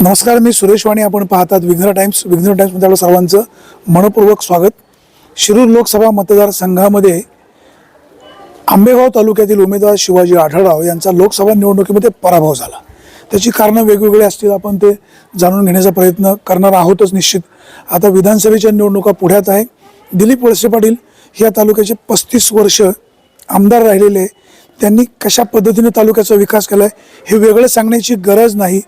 नमस्कार मी सुरेश वाणी. आपण पाहतात विघ्न टाइम्स. विघ्न टाइम्समध्ये आपलं सर्वांचं मनपूर्वक स्वागत. शिरूर लोकसभा मतदारसंघामध्ये आंबेगाव तालुक्यातील उमेदवार शिवाजी आढळराव यांचा लोकसभा निवडणुकीमध्ये पराभव झाला. त्याची कारणं वेगवेगळी असतील आपण ते जाणून घेण्याचा प्रयत्न करणार आहोतच निश्चित. आता विधानसभेच्या निवडणुका पुढ्यात आहे. दिलीप वळसे पाटील या तालुक्याचे पस्तीस वर्ष आमदार राहिलेले त्यांनी कशा पद्धतीने तालुक्याचा विकास केला आहे हे वेगळं सांगण्याची गरज नाही.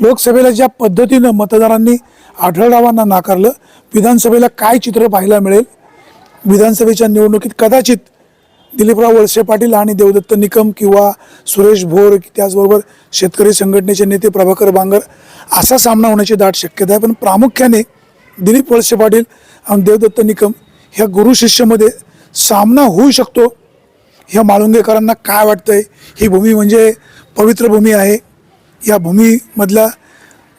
लोकसभेला ज्या पद्धतीनं मतदारांनी आढळरावांना नाकारलं विधानसभेला काय चित्र पाहायला मिळेल? विधानसभेच्या निवडणुकीत कदाचित दिलीपराव वळसे पाटील आणि देवदत्त निकम किंवा सुरेश भोर त्याचबरोबर शेतकरी संघटनेचे नेते प्रभाकर बांगर असा सामना होण्याची दाट शक्यता आहे. पण प्रामुख्याने दिलीप वळसे पाटील आणि देवदत्त निकम ह्या गुरु शिष्यमध्ये सामना होऊ शकतो. ह्या माळुंगेकरांना काय वाटतंय? ही भूमी म्हणजे पवित्र भूमी आहे. या भूमीमधल्या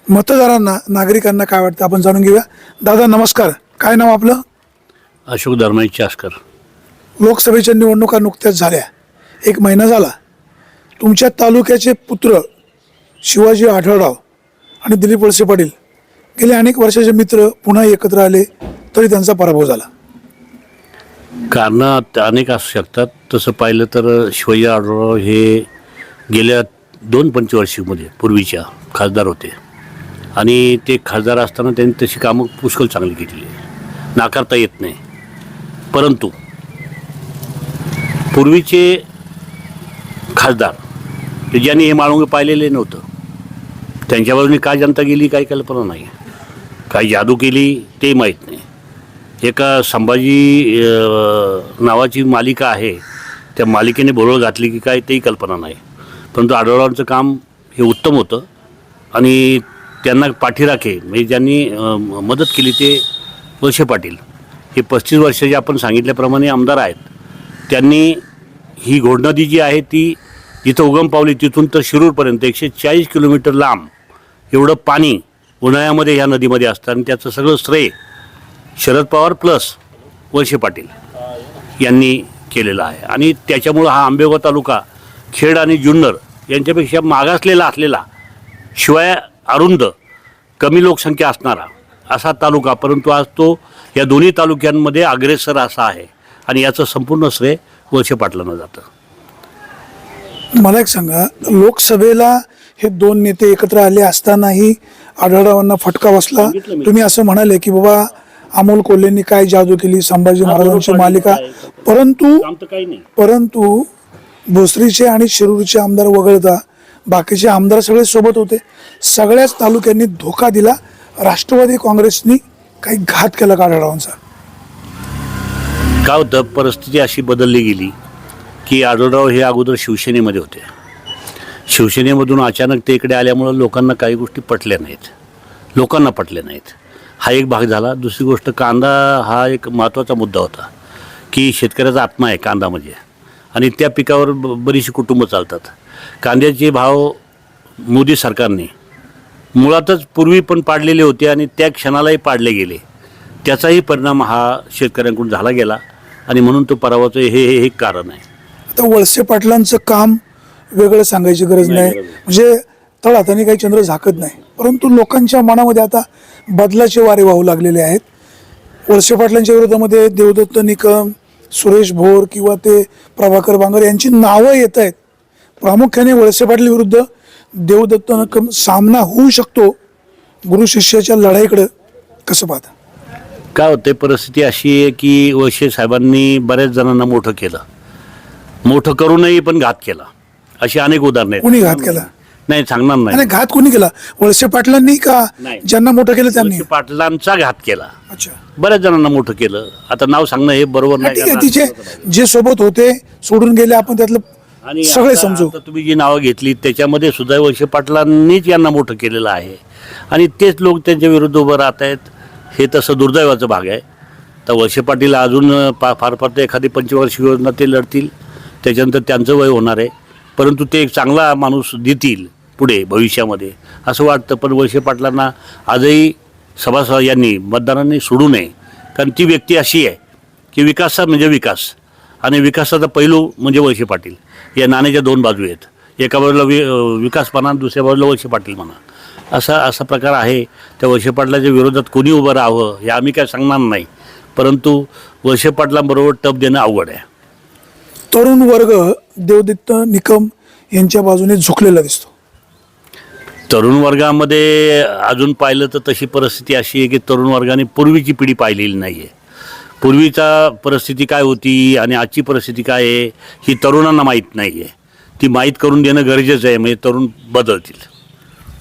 मतदारांना नागरिकांना काय वाटतं? आपण जाणून घेऊया. दादा नमस्कार. काय नाव आपलं? अशोक धर्माई चासकर. लोकसभेच्या निवडणुका नुकत्याच झाल्या. एक महिना झाला. तुमच्या तालुक्याचे पुत्र शिवाजी आढळराव आणि दिलीप वळसे पाटील गेले अनेक वर्षाचे मित्र पुन्हा एकत्र आले तरी त्यांचा पराभव झाला. कारणं अनेक असू शकतात. तसं पाहिलं तर शिवाजी आढळराव हे गेल्या दोन पंचवर्षीमध्ये पूर्वीच्या खासदार होते. आणि ते खासदार असताना त्यांनी तशी कामं पुष्कळ चांगली केलेली नाकारता येत नाही. परंतु पूर्वीचे खासदार ज्यांनी हे माळुंगे पाहिलेले नव्हतं त्यांच्या बाजूने काय जनता गेली काही कल्पना नाही. काय जादू केली ते माहीत नाही. एका संभाजी नावाची मालिका आहे. त्या मालिकेने भोरळ घातली की काय तेही कल्पना नाही. परंतु आढळवांचं काम हे उत्तम होतं आणि त्यांना पाठीराखे म्हणजे ज्यांनी मदत केली ते वळसे पाटील. हे पस्तीस वर्ष जे आपण सांगितल्याप्रमाणे आमदार आहेत त्यांनी ही घोडनदी जी आहे ती जिथं उगम पावली. तिथून तर शिरूरपर्यंत एकशे चाळीस किलोमीटर लांब एवढं पाणी उन्हाळ्यामध्ये ह्या नदीमध्ये असतं आणि त्याचं सगळं श्रेय शरद पवार प्लस वळसे पाटील यांनी केलेलं आहे. आणि त्याच्यामुळं हा आंबेगाव तालुका खेड आणि जुन्नर यांच्यापेक्षा मागासलेला असलेला शिवाय अरुंद कमी लोकसंख्या असणारा असा तालुका परंतु आज तो या दोन्ही तालुक्यांमध्ये अग्रेसर असा आहे आणि याचं संपूर्ण श्रेय वळसे पाटलांना जातं. मला एक सांगा लोकसभेला हे दोन नेते एकत्र आले असतानाही आढळरावांना फटका बसला. तुम्ही असं म्हणाले की बाबा अमोल कोल्हेंनी काय जादू केली संभाजी महाराजांची मालिका. परंतु परंतु भोसरीचे आणि शिरूरचे आमदार वगळता बाकीचे आमदार सगळे सोबत होते. सगळ्याच तालुक्यांनी धोका दिला. राष्ट्रवादी काँग्रेसनी काही घात केला का आढळरावांचा काय होतं परिस्थिती अशी बदलली गेली की आढळराव हे अगोदर शिवसेनेमध्ये होते. शिवसेनेमधून अचानक ते इकडे आल्यामुळं लोकांना काही गोष्टी पटल्या नाहीत. लोकांना पटल्या नाहीत. हा एक भाग झाला. दुसरी गोष्ट कांदा हा एक महत्त्वाचा मुद्दा होता की शेतकऱ्याचा आत्मा आहे कांदा म्हणजे. आणि त्या पिकावर ब बरीचशी कुटुंबं चालतात. कांद्याचे भाव मोदी सरकारने मुळातच पूर्वी पण पाडलेले होते आणि त्या क्षणालाही पाडले गेले. त्याचाही परिणाम हा शेतकऱ्यांकडून झाला गेला आणि म्हणून तो पराभवाचं हे हे एक कारण आहे. आता वळसे पाटलांचं काम वेगळं सांगायची गरज नाही, नाही. गरज नाही. म्हणजे तळातानी काही चंद्र झाकत नाही. परंतु लोकांच्या मनामध्ये आता बदलाचे वारे वाहू लागलेले आहेत. वळसे पाटलांच्या विरोधामध्ये देवदत्त निकम सुरेश भोर किंवा ते प्रभाकर बांगर यांची नावं येत आहेत. प्रामुख्याने वळसे पाटील विरुद्ध देवदत्त निकम सामना होऊ शकतो. गुरु शिष्याच्या लढाईकडं कसं पाहता? काय होते परिस्थिती अशी आहे की वळसे साहेबांनी बऱ्याच जणांना मोठं केलं. मोठं करूनही पण घात केला. अशी अनेक उदाहरणं कोणी घात केला? नाही सांगणार आणि नाही घात कोणी केला? वळसे पाटलांनी का? नाही. ज्यांना मोठं केलं त्यांनी? वळसे पाटलांचा घात केला. अच्छा. बऱ्याच जणांना मोठं केलं. आता नाव सांगणं हे बरोबर नाही ठीक आहे कारण- तिचे जे सोबत होते सोडून गेले आपण त्यातलं आणि सगळे आता- समजू. आता तुम्ही जी नावं घेतली त्याच्यामध्ये सुद्धा वळसे पाटलांनीच यांना मोठं केलेलं आहे. आणि तेच लोक त्यांच्या विरुद्ध उभं राहत आहेत. हे तसं दुर्दैवाचं भाग आहे. तर वळसे पाटील अजून पा फार फार तर एखादी पंचवार्षिक योजना ते लढतील. त्याच्यानंतर त्यांचं वय होणार आहे. परंतु ते एक चांगला माणूस देतील. पुढे भविष्यामध्ये. असं वाटतं पण वळसे पाटलांना आजही सभासद यांनी मतदारांनी सोडू नये. कारण ती व्यक्ती अशी आहे की विकास म्हणजे विकास. आणि विकासाचा पैलू म्हणजे वळसे पाटील. या नाण्याच्या दोन बाजू आहेत. एका बाजूला वि विकास म्हणा दुसऱ्या बाजूला वळसे पाटील म्हणा. असा असा प्रकार आहे. त्या वळसे पाटलाच्या विरोधात कोणी उभं राहावं हे आम्ही काय सांगणार नाही. परंतु वळसे पाटलांबरोबर टप देणं अवघड आहे. तरुण वर्ग देवदत्त निकम यांच्या बाजूने झुकलेला दिसतो. तरुण वर्गामध्ये अजून पाहिलं तर तशी परिस्थिती अशी आहे की तरुण वर्गाने पूर्वीची पिढी पाहिलेली नाही आहे पूर्वीचा परिस्थिती काय होती आणि आजची परिस्थिती काय आहे ही तरुणांना माहीत नाही आहे ती माहीत करून देणं गरजेचं आहे म्हणजे तरुण बदलतील.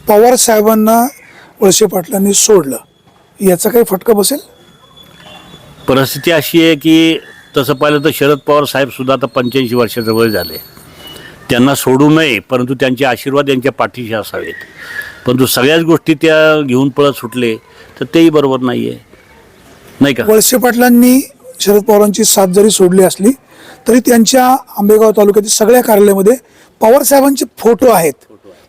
पवार साहेबांना वळसे पाटलांनी सोडलं. याचा काही फटका बसेल? परिस्थिती अशी आहे की तसं पाहिलं तर शरद पवार साहेब सुद्धा आता पंच्याऐंशी वर्षाचं वय झाले. त्यांना सोडू नये परंतु त्यांचे आशीर्वाद यांच्या पाठीशी असावेत. परंतु सगळ्याच गोष्टी त्या घेऊन पळत सुटले तर तेही बरोबर नाही आहे नाही का? वळसे पाटलांनी शरद पवारांची साथ जरी सोडली असली तरी त्यांच्या आंबेगाव तालुक्यातील सगळ्या कार्यालयामध्ये पवार साहेबांचे फोटो आहेत.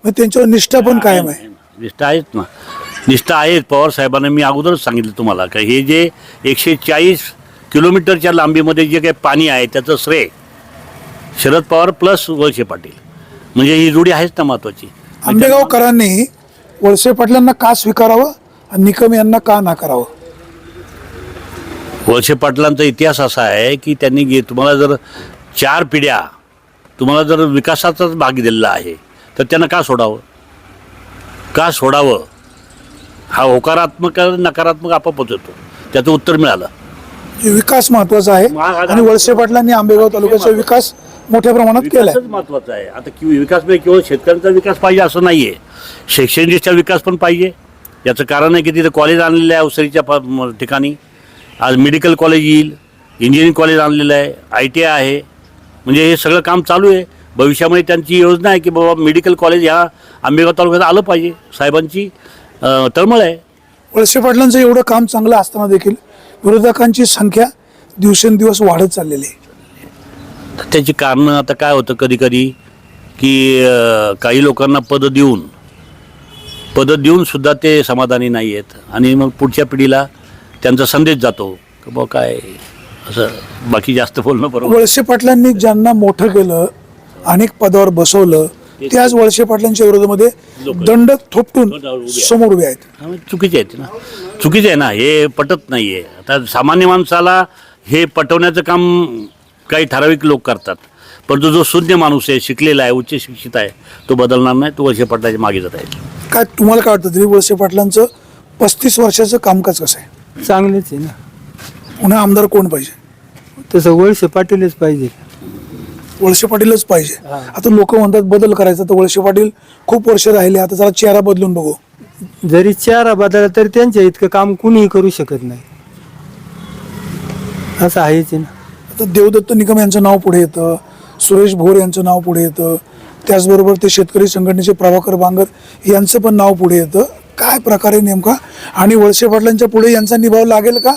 मग त्यांच्यावर निष्ठा पण कायम आहे. निष्ठा आहेत ना. निष्ठा आहेत पवार साहेबांना. मी अगोदरच सांगितलं तुम्हाला का हे जे एकशे चाळीस किलोमीटरच्या लांबीमध्ये जे काही पाणी आहे त्याचं श्रेय शरद पवार प्लस वळसे पाटील. म्हणजे ही जोडी आहेच ना महत्वाची. आंबेगावकरांनी वळसे पाटलांना का स्वीकारावं आणि निकम यांना का नाकारावं वळसे पाटलांचा इतिहास असा आहे की त्यांनी गे तुम्हाला जर चार पिढ्या तुम्हाला जर विकासाचाच भाग दिलेला आहे तर त्यांना का सोडावं? का सोडावं? हा होकारात्मक नकारात्मक आपापच होतो. त्याचं उत्तर मिळालं. हे विकास महत्त्वाचा आहे आणि वळसे पाटलांनी आंबेगाव तालुक्याचा विकास मोठ्या प्रमाणात केलाय. विकासच महत्त्वाचा आहे. आता कि विकास म्हणजे केवळ शेतकऱ्यांचा विकास पाहिजे असं नाही आहे शैक्षणिकचा विकास पण पाहिजे. याचं कारण आहे की तिथे कॉलेज आणलेलं आहे अवसरीच्या ठिकाणी. आज मेडिकल कॉलेज येईल इंजिनिअरिंग कॉलेज आणलेलं आहे आय टी आय आहे. म्हणजे हे सगळं काम चालू आहे. भविष्यामध्ये त्यांची योजना आहे की बाबा मेडिकल कॉलेज ह्या आंबेगाव तालुक्यात आलं पाहिजे. साहेबांची तळमळ आहे. वळसे पाटलांचं एवढं काम चांगलं असताना देखील विरोधकांची संख्या दिवसेंदिवस वाढत चाललेली आहे. त्याची कारणं आता काय होतं कधी कधी की अं, काही लोकांना पदं देऊन पदं देऊन सुद्धा ते समाधानी नाही आहेत आणि मग पुढच्या पिढीला त्यांचा संदेश जातो की बुवा काय असं बाकी जास्त बोलणं बरोबर. वळसे पाटलांनी ज्यांना मोठं केलं अनेक पदावर बसवलं ते आज वळसे पाटलांच्या विरोधामध्ये दंड थोपटून समोर उभे आहेत. हा, चुकीचे आहेत ना. चुकीचे आहे ना हे पटत नाही आहे आता सामान्य माणसाला हे पटवण्याचं काम काही ठराविक लोक करतात. परंतु जो शून्य माणूस आहे शिकलेला आहे उच्च शिक्षित आहे तो बदलणार नाही तो वर्षे पटल्याच्या मागे जात आहे. काय तुम्हाला काय वाटतं तरी वळसे पाटलांचं पस्तीस वर्षाचं कामकाज कसं आहे? चांगलेच आहे ना. पुन्हा आमदार कोण पाहिजे? तसं वळसे पाटीलच पाहिजे. वळसे पाटीलच पाहिजे. आता लोक म्हणतात बदल करायचा तर वळसे पाटील खूप वर्ष राहिले आता जरा चेहरा बदलून बघू. जरी चारा बदलला तरी त्यांच्या इतकं काम कुणीही करू शकत नाही. असं आहेच आहे ना. आता देवदत्त निकम यांचं नाव पुढे येतं सुरेश भोर यांचं नाव पुढे येतं त्याचबरोबर ते शेतकरी संघटनेचे प्रभाकर बांगर यांचं पण नाव पुढे येतं. काय प्रकार नेमका? आणि वळसे पाटलांच्या पुढे यांचा निभाव लागेल का?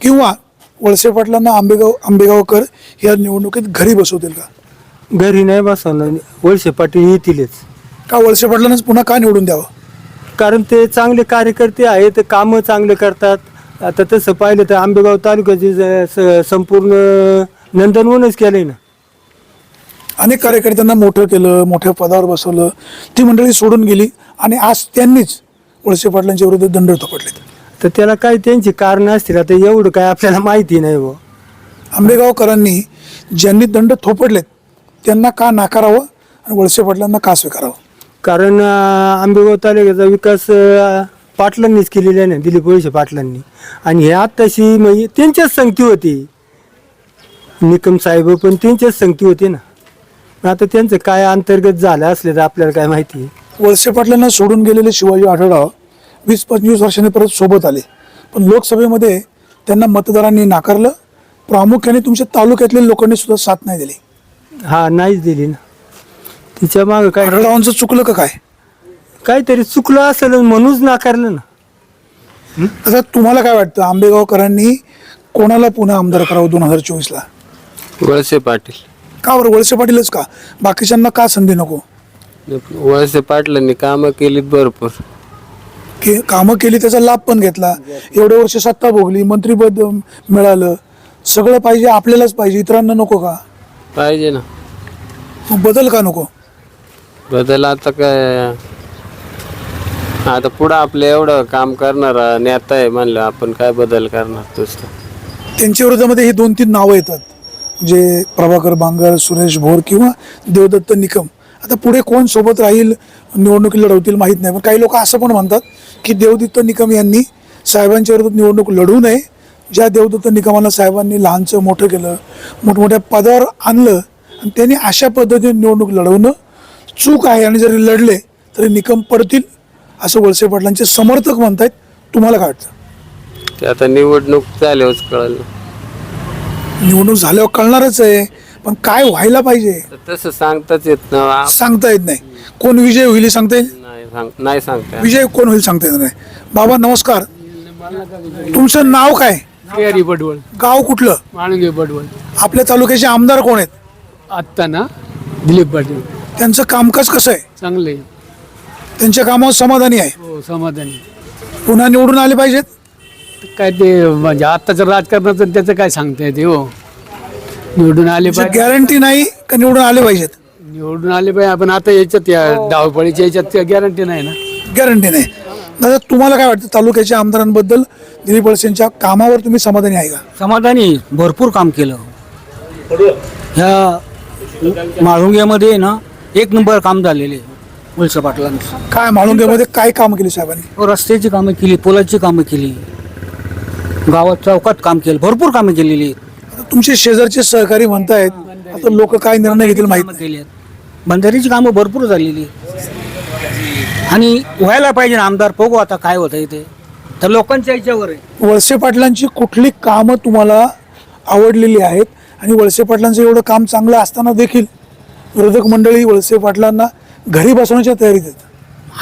किंवा वळसे पाटलांना आंबेगाव आंबेगावकर या निवडणुकीत घरी बसवतील का? घरी नाही बसवलं वळसे पाटील येतीलच. का वळसे पाटलांनाच पुन्हा का निवडून द्यावं? कारण ते चांगले कार्यकर्ते आहेत कामं चांगले करतात. आता तसं पाहिलं तर आंबेगाव तालुक्याचे ज- स- संपूर्ण नंदनवनच केलंय ना. अनेक कार्यकर्त्यांना मोठं केलं मोठ्या पदावर बसवलं. ती मंडळी सोडून गेली आणि आज त्यांनीच वळसे पाटलांच्या विरोधात दंड थोपटलेत तर त्याला काही त्यांची कारणं असतील आता एवढं काय आपल्याला माहिती नाही बुवा. आंबेगावकरांनी ज्यांनी दंड थोपडलेत त्यांना का नाकारावं आणि वळसे पाटलांना का स्वीकारावं? कारण अं, आंबेगाव तालुक्याचा विकास अं, पाटलांनीच केलेला ना दिलीप वळसे पाटलांनी. आणि हे आत्ताशी म्हणजे त्यांच्याच संगती होती. निकम साहेब पण त्यांच्याच संगती होती ना. मग आता त्यांचं काय अंतर्गत झालं असले तर आपल्याला काय माहिती? वळसे पाटलांना सोडून गेलेले शिवाजी आढळराव वीस पंचवीस वर्षांनी परत सोबत आले. पण लोकसभेमध्ये त्यांना मतदारांनी नाकारलं. प्रामुख्याने तुमच्या तालुक्यातल्या लोकांनी सुद्धा साथ नाही दिली. हा नाहीच दिली ना. तिच्या मागं काय? आढळरावांचं चुकलं का काय? काहीतरी चुकलं असेल म्हणूनच नाकारलं ना. आता तुम्हाला काय वाटतं? आंबेगावकरांनी कोणाला पुन्हा आमदार करावं दोन हजार चोवीसला? वळसे पाटील. का बरं? वळसे पाटीलच का? बाकीच्यांना का संधी नको? वळसे पाटलांनी कामं केलीत भरपूर. की कामं केली त्याचा लाभ पण घेतला. एवढे वर्ष सत्ता भोगली मंत्रीपद अं, मिळालं. सगळं पाहिजे आपल्यालाच पाहिजे. इतरांना नको का? पाहिजे ना. मग बदल का नको? बदल आता काय? आता पुढं आपलं एवढं काम करणार नेता आहे म्हणलं आपण काय बदल करणार दुसरं? त्यांच्या विरोधामध्ये हे दोन तीन नावं येतात. जे प्रभाकर बांगर सुरेश भोर किंवा देवदत्त निकम. आता पुढे कोण सोबत राहील निवडणुकी लढवतील माहीत नाही. पण काही लोक असं पण म्हणतात की देवदत्त निकम यांनी साहेबांच्या विरोधात निवडणूक लढवू नये. ज्या देवदत्त निकमाला साहेबांनी लहानचं मोठं केलं मोठमोठ्या पदावर आणलं आणि त्यांनी अशा पद्धतीने निवडणूक लढवणं चूक आहे. आणि जरी लढले तरी निकम पडतील. असं वळसे पाटलांचे समर्थक म्हणतायत तुम्हाला काय वाटतं? ते आता निवडणूक झाल्यावरच कळलं निवडणूक झाल्यावर कळणारच आहे पण काय व्हायला पाहिजे? तर तसं सांगताच येत ना आ- सांगता येत नाही. कोण विजय होईल हे सांगता येईल? नाही सांग नाही सांगता येत. विजय कोण होईल सांगता येत नाही. बाबा नमस्कार. तुमचं नाव काय? केरी बडवळ. गाव कुठलं? माणगे बडवळ. आपल्या तालुक्याचे आमदार कोण आहेत? आत्ता ना दिलीप पाटील. त्यांचं कामकाज कसं आहे? चांगले त्यांच्या कामावर समाधानी आहे. हो समाधानी. पुन्हा निवडून आले पाहिजेत? काय ते म्हणजे आत्ताचं राजकारणाचं त्याचं काय सांगता येते हो? निवडून आले पाहिजे. गॅरंटी नाही का निवडून आले पाहिजेत? निवडून आले पाहिजे. आपण आता याच्यात या धावपळीच्या याच्यात गॅरंटी नाही ना? गॅरंटी नाही. दादा तुम्हाला काय वाटतं? तालुक्याच्या आमदारांबद्दल दिलीप वळसेंच्या कामावर तुम्ही समाधानी आहे का? समाधानी. भरपूर काम केलं. ह्या माळुंग्यामध्ये ना एक नंबर काम झालेले वळसे पाटलांचं. काय माळुंगेमध्ये काय काम केली साहेबांनी? रस्त्याची कामं केली पुलाची कामं केली. गावात चौकात काम केलं भरपूर कामं केलेली. आहेत आता तुमचे शेजारचे सहकारी म्हणतायत आता लोक काय निर्णय घेतील माहीत कामं नाही केली. आहेत बंधारीची कामं भरपूर झालेली. आहेत. आणि व्हायला पाहिजे ना आमदार बघू आता काय होतं इथे तर लोकांच्या याच्यावर आहे. वळसे पाटलांची कुठली कामं तुम्हाला आवडलेली आहेत? आणि वळसे पाटलांचं एवढं काम चांगलं असताना देखील विरोधक मंडळी वळसे पाटलांना घरी बसवण्याच्या तयारीत आहेत.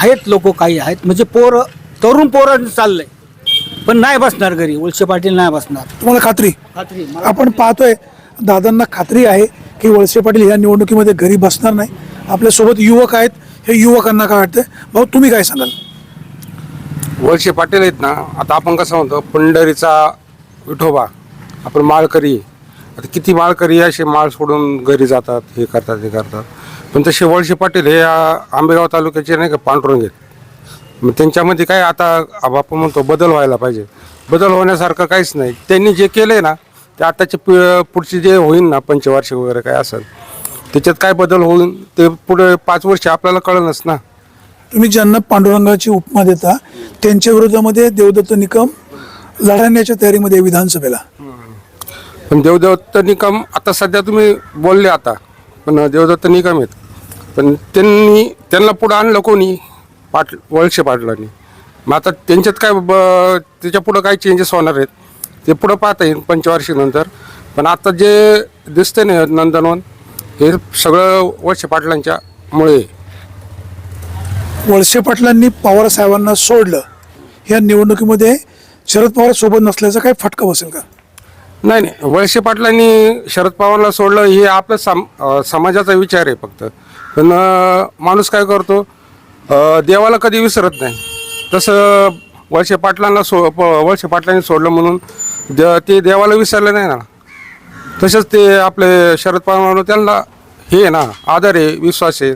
आहेत लोक काही आहेत. म्हणजे पोरं तरुण पोरं चाललंय. पण नाही बसणार घरी. वळसे पाटील नाही बसणार. तुम्हाला खात्री? खात्री. आपण पाहतोय दादांना खात्री आहे की वळसे पाटील या निवडणुकीमध्ये घरी बसणार नाही. आपल्यासोबत युवक आहेत. हे युवकांना काय वाटतं भाऊ तुम्ही काय सांगाल? वळसे पाटील आहेत ना आता आपण कसं म्हणतो पंढरीचा विठोबा आपण माळकरी आता किती माळकरी असे माळ सोडून घरी जातात हे करतात हे करतात. पण तसे वळसे पाटील हे आ, आंबेगाव तालुक्याचे नाही का पांडुरंग आहेत मग त्यांच्यामध्ये काय आता अब आपण म्हणतो बदल व्हायला पाहिजे. बदल होण्यासारखं काहीच नाही. त्यांनी जे केलं आहे ना ते आताचे पि पुढचे जे होईल ना पंचवार्षिक वगैरे काय असेल त्याच्यात काय बदल होईल ते पुढे पाच वर्ष आपल्याला कळलंच ना. तुम्ही ज्यांना पांडुरंगाची उपमा देता त्यांच्या विरोधामध्ये देवदत्त निकम लढण्याच्या तयारीमध्ये आहे विधानसभेला. पण देवदत्त निकम आता सध्या तुम्ही बोलले आता पण देवदत्त निकम आहेत. पण त्यांनी त्यांना पुढं आणलं कोणी? पाट वळसे पाटलांनी. मग आता त्यांच्यात काय ब त्याच्या पुढं काय चेंजेस होणार आहेत ते पुढं पाहता येईल पंचवार्षिकनंतर. पण आता जे दिसते ना नंदनवन हे सगळं वळसे पाटलांच्या मुळे. वळसे पाटलांनी पवार साहेबांना सोडलं. या निवडणुकीमध्ये शरद पवार सोबत नसल्याचा काही फटका बसेल का? नाही नाही. वळसे पाटलांनी शरद पवारला सोडलं हे आपलं साम समाजाचा विचार आहे फक्त. पण माणूस काय करतो? देवाला कधी विसरत नाही. तसं वळसे पाटलांना सो प- वळसे पाटलांनी सोडलं म्हणून दे ते देवाला विसरलं नाही ना. तसेच ते आपले शरद पवार त्यांना हे आहे ना आदर आहे विश्वास आहे.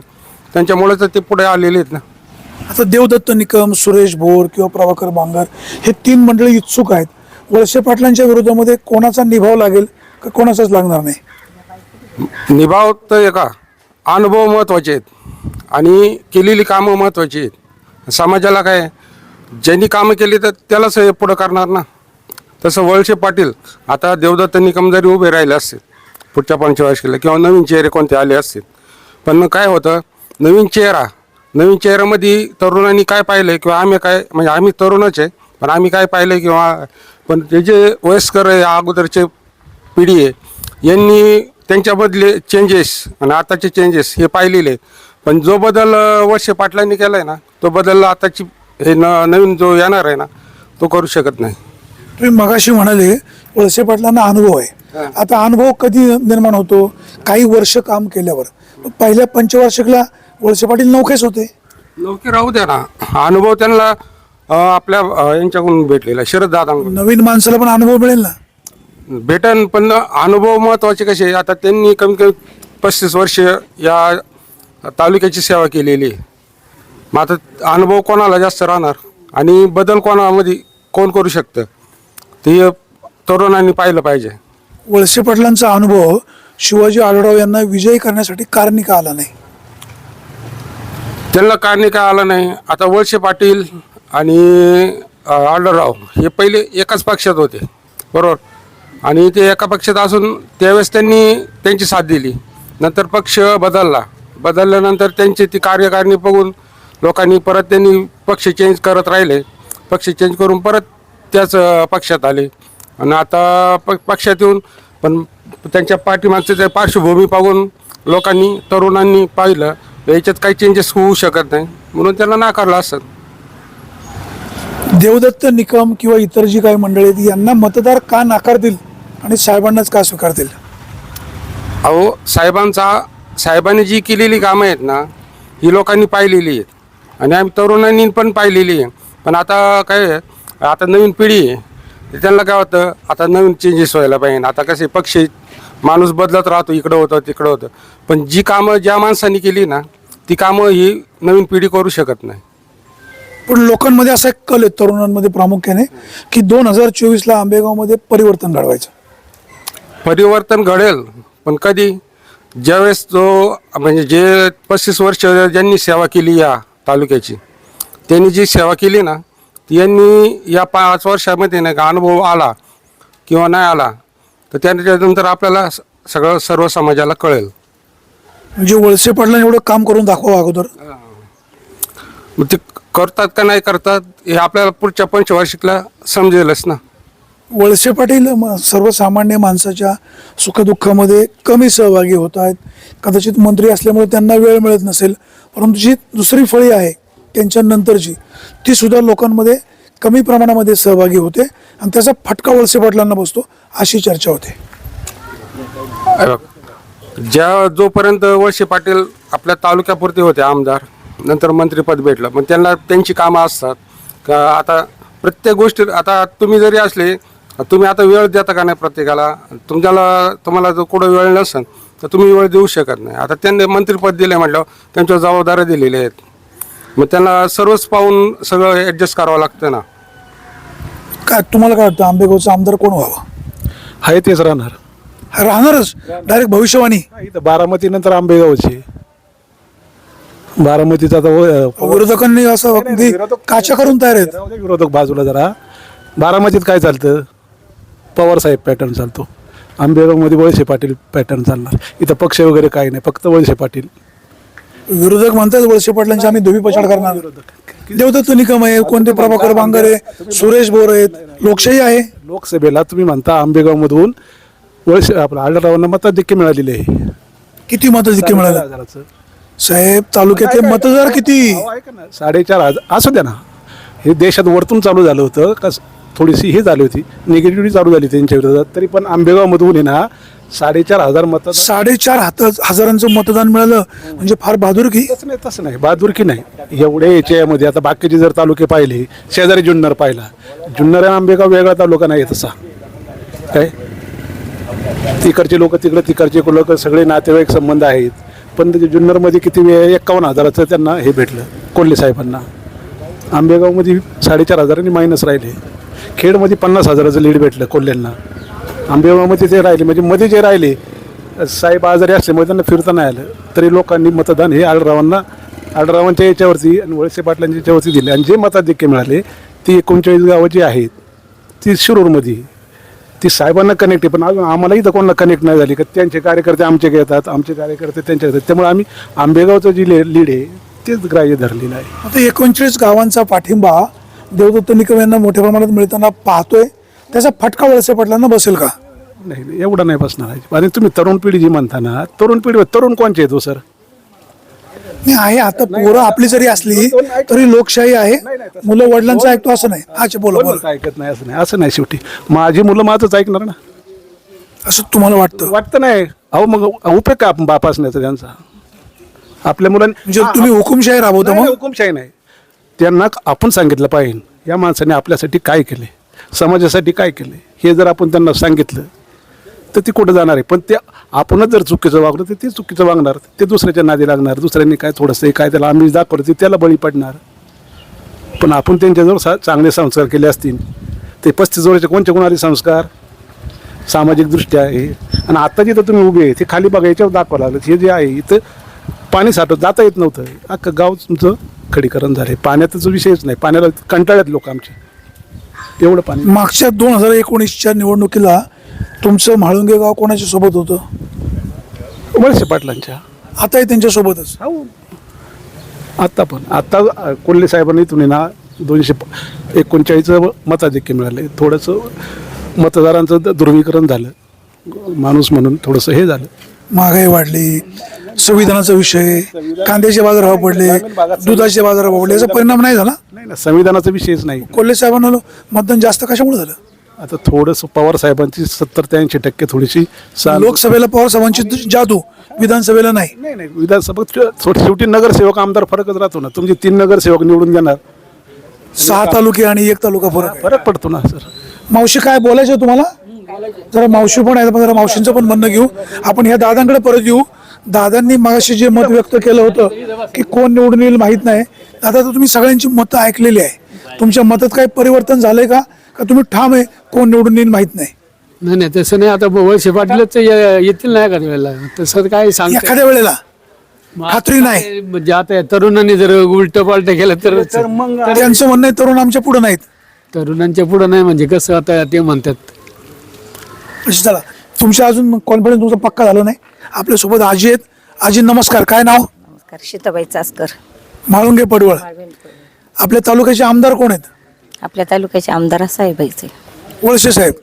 त्यांच्यामुळे तर ते पुढे आलेले आहेत ना. आता देवदत्त निकम सुरेश भोर किंवा प्रभाकर बांगर हे तीन मंडळी इच्छुक आहेत. वळसे पाटलांच्या विरोधामध्ये कोणाचा निभाव लागेल का कोणाचाच लागणार नाही? निभाव तर एका अनुभव महत्त्वाचे आहेत आणि केलेली कामं महत्त्वाची आहेत. समाजाला काय ज्यांनी कामं केली तर त्यालाच हे पुढं करणार ना? तसं वळसे पाटील आता देवदत्तांनी कमजोरी उभे राहिले असतील पुढच्या पंचवार्षिकला किंवा नवीन चेहरे कोणते आले असतील पण काय होतं नवीन चेहरा नवीन चेहऱ्यामध्ये तरुणांनी काय पाहिलं किंवा आम्ही काय म्हणजे आम्ही तरुणच आहे पण आम्ही काय पाहिलं किंवा पण ते जे वयस्कर आहे अगोदरचे पिढी आहे यांनी त्यांच्यामधले चेंजेस आणि आताचे चेंजेस हे पाहिलेले. पण जो बदल वर्षे पाटलांनी केला आहे ना तो बदल आताची हे न नवीन जो येणार आहे ना तो करू शकत नाही. तुम्ही मगाशी म्हणाले वळसे पाटलांना अनुभव आहे. आता अनुभव कधी निर्माण होतो? काही वर्ष काम केल्यावर. पहिल्या पंचवार्षिकला वळसे पाटील नौकेच होते. लवकर राहू द्या ना. अनुभव त्यांना आपल्या अं, यांच्याकडून भेटलेला शरद दादांकडून. नवीन माणसाला पण अनुभव मिळेल ना? भेटन पण अनुभव महत्त्वाचे कसे आता त्यांनी कमीत कमी पस्तीस वर्ष या तालुक्याची सेवा केलेली आहे. मग आता अनुभव कोणाला जास्त राहणार? आणि बदल कोणामध्ये कोण करू शकतं? ते तरुणांनी पाहिलं पाहिजे. वळसे पाटलांचा अनुभव शिवाजी आढळराव यांना विजयी करण्यासाठी कारणी का आला नाही. त्यांना कारणे काय आलं नाही. आता वळसे पाटील आणि अ, आढळराव हे पहिले एकाच पक्षात होते. बरोबर? आणि ते एका पक्षात असून त्यावेळेस त्यांनी त्यांची साथ दिली. नंतर पक्ष बदलला. बदलल्यानंतर त्यांची ती कार्यकारिणी बघून लोकांनी परत त्यांनी पक्ष चेंज करत राहिले. पक्ष चेंज करून परत त्याच पक्षात आले. आणि आता प पक्षात येऊन पण त्यांच्या पाठीमागचं ते पार्श्वभूमी पाहून लोकांनी तरुणांनी पाहिलं याच्यात काही चेंजेस होऊ शकत नाही. म्हणून त्यांना नाकारलं असत देवदत्त निकम किंवा इतर जी काही मंडळी आहेत यांना मतदार का नाकारतील आणि साहेबांनाच का स्वीकारतील? अहो साहेबांचा साहेबांनी जी केलेली कामं आहेत ना ही लोकांनी पाहिलेली आहेत. आणि आम्ही तरुणांनी पण पाहिलेली आहे. पण आता काय आहे, आता नवीन पिढी आहे. त्यांना काय होतं आता नवीन चेंजेस व्हायला पाहिजे. आता कसे पक्ष माणूस बदलत राहतो इकडं होतं तिकडं होतं. पण जी कामं ज्या माणसांनी केली ना ती कामं ही नवीन पिढी करू शकत नाही. पण लोकांमध्ये असा एक कल आहे तरुणांमध्ये प्रामुख्याने की दोन हजार चोवीसला आंबेगावमध्ये परिवर्तन घडवायचं. परिवर्तन घडेल पण कधी? ज्यावेळेस जो म्हणजे जे पस्तीस वर्ष ज्यांनी सेवा केली या तालुक्याची त्यांनी जी सेवा केली ना ती यांनी या पाच वर्षामध्ये नाही का अनुभव आला किंवा नाही आला तर त्यानंतर आपल्याला स- सगळं सर्व समाजाला कळेल. म्हणजे वळसे पाटलांनी एवढं काम करून दाखवा अगोदर. मग ते करतात का नाही करतात हे आपल्याला पुढच्या पंचवार्षिकला समजेलच ना. वळसे पाटील म- सर्वसामान्य माणसाच्या सुखदुःखामध्ये कमी सहभागी होत आहेत. कदाचित मंत्री असल्यामुळे त्यांना वेळ मिळत नसेल परंतु जी दुसरी फळी आहे त्यांच्या नंतरची ती सुद्धा लोकांमध्ये कमी प्रमाणामध्ये सहभागी होते. आणि त्याचा फटका वळसे पाटलांना बसतो अशी चर्चा होते. हे बघ, ज्या जोपर्यंत वळसे पाटील आपल्या तालुक्यापुरते होते आमदार नंतर मंत्रीपद भेटलं. पण त्यांना त्यांची कामं असतात. का आता प्रत्येक गोष्टी आता तुम्ही जरी असले तुम्ही आता वेळ देता का नाही प्रत्येकाला? तुमच्याला तुम्हाला जर कुठं वेळ नसेल तर तुम्ही वेळ देऊ शकत नाही. आता त्यांनी मंत्रीपद दिले म्हटल्यावर त्यांच्या जबाबदाऱ्या दिलेल्या आहेत. मग त्यांना सर्वच पाहून सगळं ॲडजस्ट करावं लागतं ना. काय तुम्हाला काय वाटतं आंबेगावचा आमदार कोण व्हावा? आहे तेच राहणार. राहणारच. डायरेक्ट भविष्यवाणी. इथं बारामती नंतर आंबेगावची. बारामतीचा आता व- विरोधकांनी असं अगदी काच्या करून तयार आहेत. राहू दे विरोधक बाजूला जरा. बारामतीत काय चालतं? पवार साहेब पॅटर्न चालतो. आंबेगावमध्ये वळसे पाटील पॅटर्न चालणार. इथं पक्ष वगैरे काही नाही फक्त वळसे पाटील. विरोधक म्हणतात वळसे पाटलांची आम्ही धोबी पछाड करणार. देवदत्त निकम आहे कोणते प्रभाकर बांगर सुरेश बोर आहेत लोकशाही आहे. लोकसभेला तुम्ही म्हणता आंबेगावमधून वळसे आपलं आढळरावांना मताधिक्य मिळालेले आहे. किती मतधिक्य मिळालं? हजाराचं साहेब तालुक्यातले मतदार किती? साडेचार हजार. असू द्या ना. हे देशात वरतून चालू झालं होतं का थोडीशी ही झाली होती. निगेटिव्हिटी चालू झाली त्यांच्या विरोधात. तरी पण आंबेगावमधून ना साडेचार हजार मत साडेचार हात हजारांचं मतदान मिळालं. म्हणजे फार बहादूर की? तसं नाही तसं नाही. बहादुरकी नाही? एवढे याच्यामध्ये आता बाकीचे जर तालुके पाहिले शेजारी जुन्नर पाहिला. जुन्नर आणि आंबेगाव वेगळा तालुका नाही तसा. काय? तिकडचे लोक तिकडे तिकडचे लोक सगळे नातेवाईक संबंध आहेत. पण जुन्नरमध्ये किती वेळ एक्कावन्न हजाराचं त्यांना हे भेटलं कोल्हे साहेबांना. आंबेगावमध्ये साडेचार हजारांनी मायनस राहिले. खेडमध्ये पन्नास हजाराचं लीड भेटलं कोल्ह्यांना. आंबेगावमध्ये ते राहिले म्हणजे मध्ये जे राहिले साहेब आजारी असल्यामुळे त्यांना फिरता नाही आलं. तरी लोकांनी मतदान हे आडरावांना आडरावांच्या याच्यावरती आणि वळसे पाटलांच्या याच्यावरती दिले. आणि जे मताधिक्य मिळाले ती एकोणचाळीस गावं जी आहेत ती शिरूरमध्ये. ती साहेबांना कनेक्ट आहे. पण अजून आम्हालाही तर कोणाला कनेक्ट नाही झाली. का त्यांचे कार्यकर्ते आमचे येतात आमचे कार्यकर्ते त्यांच्या येतात त्यामुळे आम्ही आंबेगावचं जी ले लीड आहे तेच ग्राह्य धरलेलं आहे. आता एकोणचाळीस गावांचा पाठिंबा देवदत्त निकम यांना मोठ्या प्रमाणात मिळताना पाहतोय. त्याचा फटका वळसे पाटलांना बसेल का? नाही एवढं नाही बसणार. आहे आणि तुम्ही तरुण पिढी जी म्हणता ना तरुण पिढी तरुण कोणचे आहेत हो सर? नाही आहे आता पोरं आपली जरी असली तरी लोकशाही आहे. मुलं वडिलांचं ऐकतो असं नाही. अच्छा बोला बोला. ऐकत नाही असं नाही असं नाही शेवटी. माझी मुलं माझंच ऐकणार ना. असं तुम्हाला वाटतं? वाटतं नाही. अहो मग उपयोग का आपण बाप असण्याचा त्यांचा? आपल्या मुलांनी म्हणजे तुम्ही हुकुमशाही राबवता मग? हुकुमशाही नाही. त्यांना आपण सांगितलं पाहिजे. या माणसाने आपल्यासाठी काय केले? समाजासाठी काय केले? हे जर आपण त्यांना सांगितलं तर ती कुठं जाणार आहे? पण ते आपणच जर चुकीचं वागलं तर ते चुकीचं वागणार. ते दुसऱ्याच्या नादी लागणार. दुसऱ्यांनी काय थोडंसं काय त्याला आम्ही दाखवलं ते त्याला बळी पडणार. पण आपण त्यांच्याजवळ सा चांगले संस्कार केले असतील. ते पस्तीस वर्षाचे कोणते कोणाले संस्कार? सामाजिकदृष्ट्या आहे. आणि आत्ता जिथं तुम्ही उभे आहे ते खाली बघा याच्यावर दाखवा लागलं. हे जे आहे इथं पाणी साठवत जाता येत नव्हतं. अख्खं गाव तुमचं खडीकरण झालं पाण्याचा विषयच नाही. पाण्याला कंटाळ्यात लोक आमचे. एवढं पाणी. मागच्या दोन हजार एकोणीसच्या निवडणुकीला तुमचं म्हाळुंगे गाव कोणाच्या सोबत होतं? वळसे पाटलांच्या. आताही त्यांच्यासोबतच? आत्ता पण. आत्ता अ, कोल्हे साहेबांनी तुम्ही ना दोनशे प- एकोणचाळीसचं मताधिक्य मिळाले. थोडंसं मतदारांचं द- ध्रुवीकरण झालं. माणूस म्हणून थोडंसं हे झालं. महागाई वाढली संविधानाचा विषय कांद्याचे बाजारभाव पडले दुधाचे बाजारभाव पडले याचा परिणाम नाही झाला? नाही ना संविधानाचा विषयच नाही. कोल्हे साहेबांना मतदान जास्त कशामुळे झालं? आता थोडंसं पवार साहेबांची सत्तर ते ऐंशी टक्के थोडीशी सा लोकसभेला पवार साहेबांची जादू विधानसभेला नाही. नाही नाही. विधानसभा शेव- शेवटी नगरसेवक आमदार फरकच राहतो ना. तुमचे तीन नगरसेवक निवडून देणार. सहा तालुके आणि एक तालुका फरक आहे. फरक पडतो ना सर. मावशी काय बोलायचं आहे तुम्हाला? जरा मावशी पण आहे पण जरा मावशींचं पण म्हणणं घेऊ. आपण ह्या दादांकडे परत येऊ. दादांनी मागाशी जे मत व्यक्त केलं होतं की कोण निवडून येईल माहीत नाही. आता तर तुम्ही सगळ्यांची मतं ऐकलेली आहे. तुमच्या मतात काही परिवर्तन झालंय का? का तुम्ही ठाम आहे? कोण निवडून येईल माहीत नाही. नाही नाही तसं नाही. आता वळसे पाटीलच ये- येतील नाही एखाद्या वेळेला. तसं काय सांगता एखाद्या वेळेला. मग खात्री नाही. म्हणजे आता तरुणांनी जर उलट पालट केलं तर त्यांचं म्हणणं आहे तरुण आमच्या पुढे नाहीत. तरुणांच्या पुढं नाही म्हणजे कसं आता ते म्हणतात. अशी चला. तुमच्या अजून कॉन्फिडन्स तुमचा पक्का झाला नाही. आपल्यासोबत आजी आहेत. आजी नमस्कार. काय नाव? नमस्कार सीताबाई चासकर. म्हाळुंगे पडवळ. आपल्या तालुक्याचे आमदार कोण आहेत? आपल्या तालुक्याचे आमदार साहेबाईचे वळसे साहेब.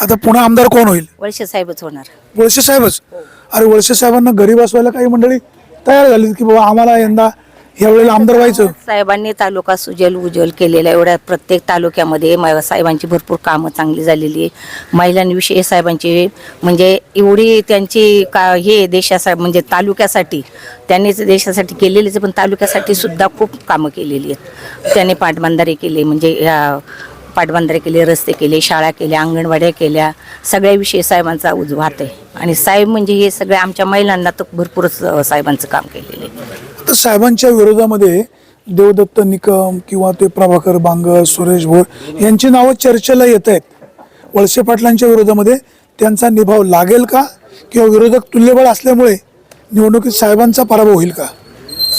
आता पुन्हा आमदार कोण होईल? वळसे साहेबच होणार. वळसे साहेबच. अरे वळसे साहेबांना घरी बसवायला काही मंडळी तयार झाली की बाबा आम्हाला यंदा यावेळेला आमदार व्हायचं. साहेबांनी तालुका सुजल उज्ज्वल केलेला आहे. एवढ्या प्रत्येक तालुक्यामध्ये म- साहेबांची भरपूर कामं चांगली झालेली आहे. महिलांविषयी साहेबांची म्हणजे एवढी त्यांची का हे देशासाठी म्हणजे तालुक्यासाठी त्यांनीच देशासाठी केलेलीच आहे, पण तालुक्यासाठी सुद्धा खूप कामं केलेली आहेत. त्यांनी पाटबंधारे केले म्हणजे ह्या पाटबंधारे केले रस्ते केले शाळा केल्या अंगणवाड्या केल्या सगळ्याविषयी साहेबांचा उजवात आहे. आणि साहेब म्हणजे हे सगळे आमच्या महिलांना तर भरपूरच साहेबांचं काम केलेलं आहे. तर साहेबांच्या विरोधामध्ये देवदत्त निकम किंवा ते प्रभाकर बांगर सुरेश भोर यांची नावं चर्चेला येत आहेत. वळसे पाटलांच्या विरोधामध्ये त्यांचा निभाव लागेल का? किंवा विरोधक तुल्यबळ असल्यामुळे निवडणुकीत साहेबांचा पराभव होईल का?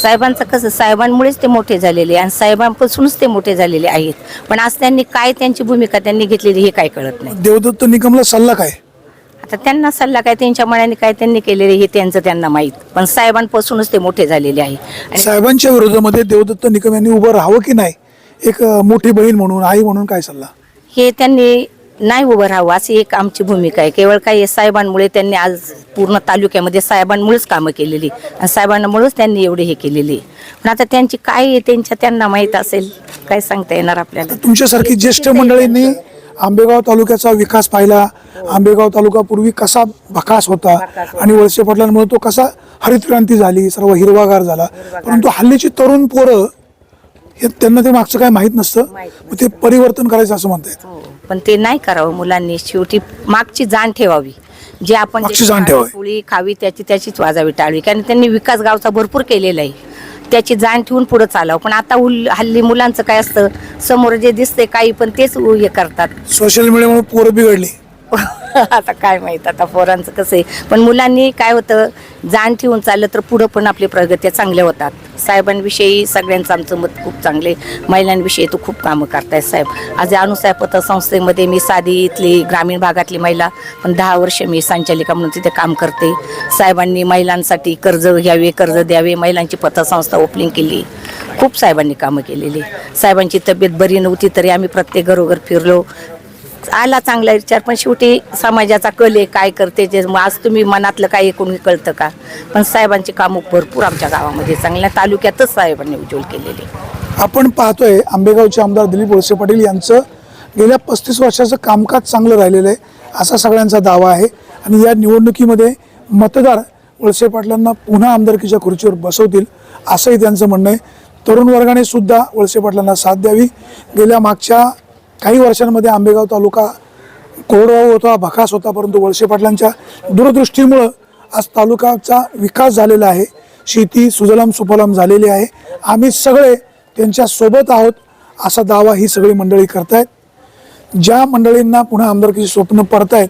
साहेबांचं कसं साहेबांमुळेच ते मोठे झालेले आणि साहेबांपासूनच ते मोठे झालेले आहेत. पण आज त्यांनी काय त्यांची भूमिका त्यांनी घेतलेली हे काय कळत नाही. देवदत्त निकमला सल्ला काय? आता त्यांना सल्ला काय त्यांच्या मनाने काय त्यांनी केलेले हे त्यांचं त्यांना माहीत. पण साहेबांपासूनच ते मोठे झालेले आहे. आणि साहेबांच्या विरोधामध्ये देवदत्त निकम यांनी उभं राहावं की नाही? एक अं, मोठी बहीण म्हणून आई म्हणून काय सल्ला? हे त्यांनी नाही उभं राहावं अशी एक आमची भूमिका आहे. केवळ काही साहेबांमुळे त्यांनी आज पूर्ण तालुक्यामध्ये साहेबांमुळेच कामं केलेली आणि साहेबांमुळेच त्यांनी एवढे हे केलेली पण आता त्यांची काय आहे त्यांच्या त्यांना माहीत असेल काय सांगता येणार आपल्याला? तुमच्यासारखी ज्येष्ठ मंडळींनी आंबेगाव तालुक्याचा विकास पाहिला. आंबेगाव तालुका पूर्वी कसा भकास होता आणि वळसे पाटलांमुळे तो कसा हरित क्रांती झाली सर्व हिरवागार झाला. परंतु हल्लीची तरुण पोरं हे त्यांना ते मागचं काय माहीत नसतं. मग ते परिवर्तन करायचं असं म्हणतायत. हो, पण ते नाही करावं मुलांनी. शेवटी मागची जाण ठेवावी. जे आपण जे मागची जाण ठेवावी. पोळी खावी त्याची त्याचीच वाजावी टाळवी. कारण त्यांनी विकास गावचा भरपूर केलेला आहे. त्याची जाण ठेवून पुढे चालावं. पण आता उल- हल्ली मुलांचं काय असतं? समोर जे दिसते काही पण तेच उ- हे करतात. सोशल मीडियामुळे पोरं बिघडली. आता काय माहीत आता पोरांचं कसं आहे. पण मुलांनी काय होतं जाण ठेवून चाललं तर पुढं पण आपली प्रगत्या चांगल्या होतात. साहेबांविषयी सगळ्यांचं आमचं मत खूप चांगले महिलांविषयी तो खूप कामं करतायत साहेब. आज अनुसाहेब पतसंस्थेमध्ये मी साधी इथली ग्रामीण भागातली महिला पण दहा वर्ष मी संचालिका म्हणून तिथे काम करते. साहेबांनी महिलांसाठी कर्ज घ्यावे कर्ज द्यावे महिलांची पतसंस्था ओपनिंग केली. खूप साहेबांनी कामं केलेली. साहेबांची तब्येत बरी नव्हती तरी आम्ही प्रत्येक घरोघर फिरलो. आला चांगला विचार पण शेवटी समाजाचा कल आहे काय करते ते मग आज तुम्ही मनातलं काय एकूण कळतं का? पण साहेबांची कामं भरपूर आमच्या गावामध्ये चांगल्या तालुक्यातच साहेबांनी उज्ज्वल केलेली. आपण पाहतोय आंबेगावचे आमदार दिलीप वळसे पाटील यांचं गेल्या पस्तीस वर्षाचं कामकाज चांगलं राहिलेलं आहे असा सगळ्यांचा दावा आहे. आणि या निवडणुकीमध्ये मतदार वळसे पाटलांना पुन्हा आमदारकीच्या खुर्चीवर बसवतील असंही त्यांचं म्हणणं आहे. तरुण वर्गाने सुद्धा वळसे पाटलांना साथ द्यावी. गेल्या मागच्या काही वर्षांमध्ये आंबेगाव तालुका कोरडवाहू होता भकास होता परंतु वळसे पाटलांच्या दूरदृष्टीमुळं आज तालुकाचा विकास झालेला आहे. शेती सुजलाम सुफलाम झालेली आहे. आम्ही सगळे त्यांच्यासोबत आहोत असा दावा ही सगळी मंडळी करतायत. ज्या मंडळींना पुन्हा आमदारकीची स्वप्न पडतायत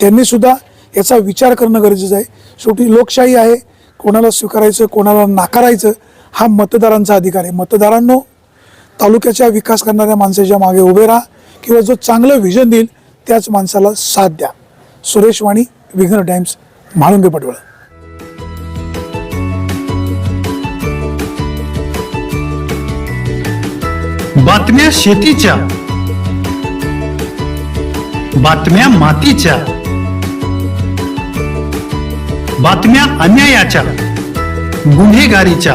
त्यांनीसुद्धा याचा विचार करणं गरजेचं आहे. शेवटी लोकशाही आहे. कोणाला स्वीकारायचं कोणाला नाकारायचं हा मतदारांचा अधिकार आहे. मतदारांनो तालुक्याच्या विकास करणाऱ्या माणसाच्या मागे उभे राहा किंवा जो चांगलं व्हिजन देईल त्याच माणसाला साथ द्या. सुरेश वाणी विघ्न टाइम्स म्हाळुंगे पटवळ. बातम्या शेतीच्या बातम्या मातीच्या बातम्या अन्यायाच्या गुन्हेगारीच्या.